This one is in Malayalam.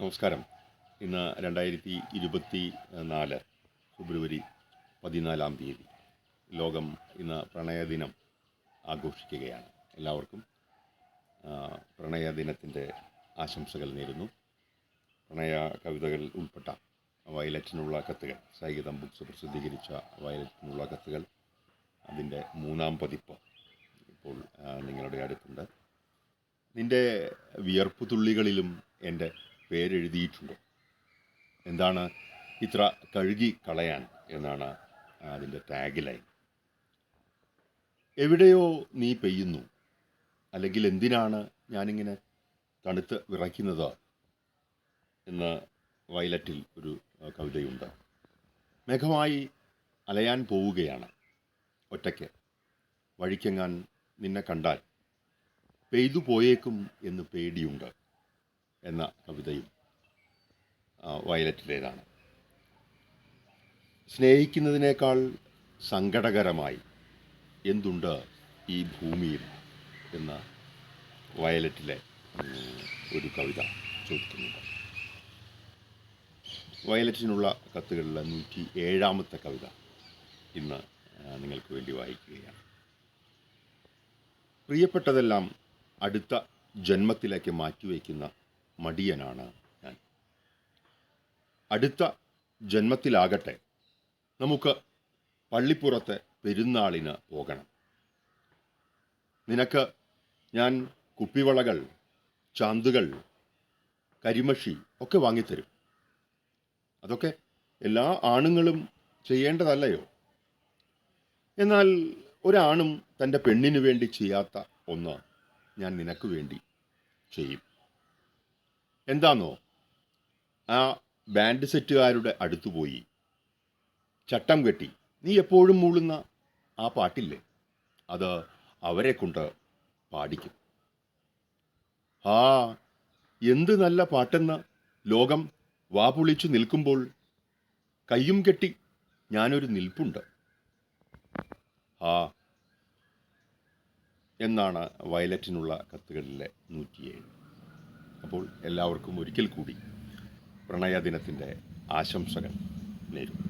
നമസ്കാരം. ഇന്ന് രണ്ടായിരത്തി ഇരുപത്തി നാല് ഫെബ്രുവരി പതിനാലാം തീയതി ലോകം ഇന്ന് പ്രണയദിനം ആഘോഷിക്കുകയാണ്. എല്ലാവർക്കും പ്രണയദിനത്തിന്റെ ആശംസകൾ നേരുന്നു. പ്രണയ കവിതകൾ ഉൾപ്പെട്ട വയലറ്റിനുള്ള കത്തുകൾ സൈഗതം ബുക്സ് പ്രസിദ്ധീകരിച്ച വയലറ്റിനുള്ള കത്തുകൾ അതിന്റെ മൂന്നാം പതിപ്പ് ഇപ്പോൾ നിങ്ങളുടെ അടുത്തുണ്ട്. നിന്റെ വിയർപ്പ് തുള്ളികളിലും എന്റെ പേരെഴുതിയിട്ടുണ്ടോ? എന്താണ് ഇത്ര കഴുകി കളയാൻ എന്നാണ് അതിന്റെ ടാഗ് ലൈൻ എവിടെയോ നീ പെയ്യുന്നു. അല്ലെങ്കിൽ എന്തിനാണ് ഞാനിങ്ങനെ തണുത്ത് വിറയ്ക്കുന്നത്? എന്ന് വയലറ്റിൽ ഒരു കവിതയുണ്ട്. മേഘമായി അലയാൻ പോവുകയാണ് ഒറ്റയ്ക്ക്. വഴിക്കെങ്ങാൻ നിന്നെ കണ്ടാൽ പെയ്തു പോയേക്കും എന്ന് പേടിയുണ്ട്. എന്ന കവിതയും വയലറ്റിലേതാണ്. സ്നേഹിക്കുന്നതിനേക്കാൾ സങ്കടകരമായി എന്തുണ്ട് ഈ ഭൂമിയിൽ എന്ന വയലറ്റിലെ ഒരു കവിത ചോദിക്കുന്നുണ്ട്. വയലറ്റിനുള്ള കത്തുകളിലെ നൂറ്റി ഏഴാമത്തെ കവിത ഇന്ന് നിങ്ങൾക്ക് വേണ്ടി വായിക്കുകയാണ്. പ്രിയപ്പെട്ടതെല്ലാം അടുത്ത ജന്മത്തിലേക്ക് മാറ്റിവെക്കുന്ന മടിയനാണ് ഞാൻ. അടുത്ത ജന്മത്തിലാകട്ടെ നമുക്ക് പള്ളിപ്പുറത്തെ പെരുന്നാളിന് പോകണം. നിനക്ക് ഞാൻ കുപ്പിവളകൾ ചാന്തുകൾ കരിമഷി ഒക്കെ വാങ്ങിത്തരും. അതൊക്കെ എല്ലാ ആണുങ്ങളും ചെയ്യേണ്ടതല്ലയോ? എന്നാൽ ഒരാണും തന്റെ പെണ്ണിനു വേണ്ടി ചെയ്യാത്ത ഒന്ന് ഞാൻ നിനക്ക് വേണ്ടി ചെയ്യും. എന്താന്നോ? ആ ബാൻഡ് സെറ്റുകാരുടെ അടുത്തു പോയി. ചട്ടം കെട്ടി. നീ എപ്പോഴും മൂളുന്ന ആ പാട്ടില്ലേ? അത് അവരെ കൊണ്ട് പാടിക്കും. ആ എന്ത് നല്ല പാട്ടെന്ന് ലോകം വാപുളിച്ചു നിൽക്കുമ്പോൾ കയ്യും കെട്ടി ഞാനൊരു നിൽപ്പുണ്ട്. ആ എന്നാണ് വയലറ്റിനുള്ള കത്തുകളിലെ നൂറ്റിയേഴ്. അപ്പോൾ എല്ലാവർക്കും ഒരിക്കൽ കൂടി പ്രണയദിനത്തിന്റെ ആശംസകൾ നേരുന്നു.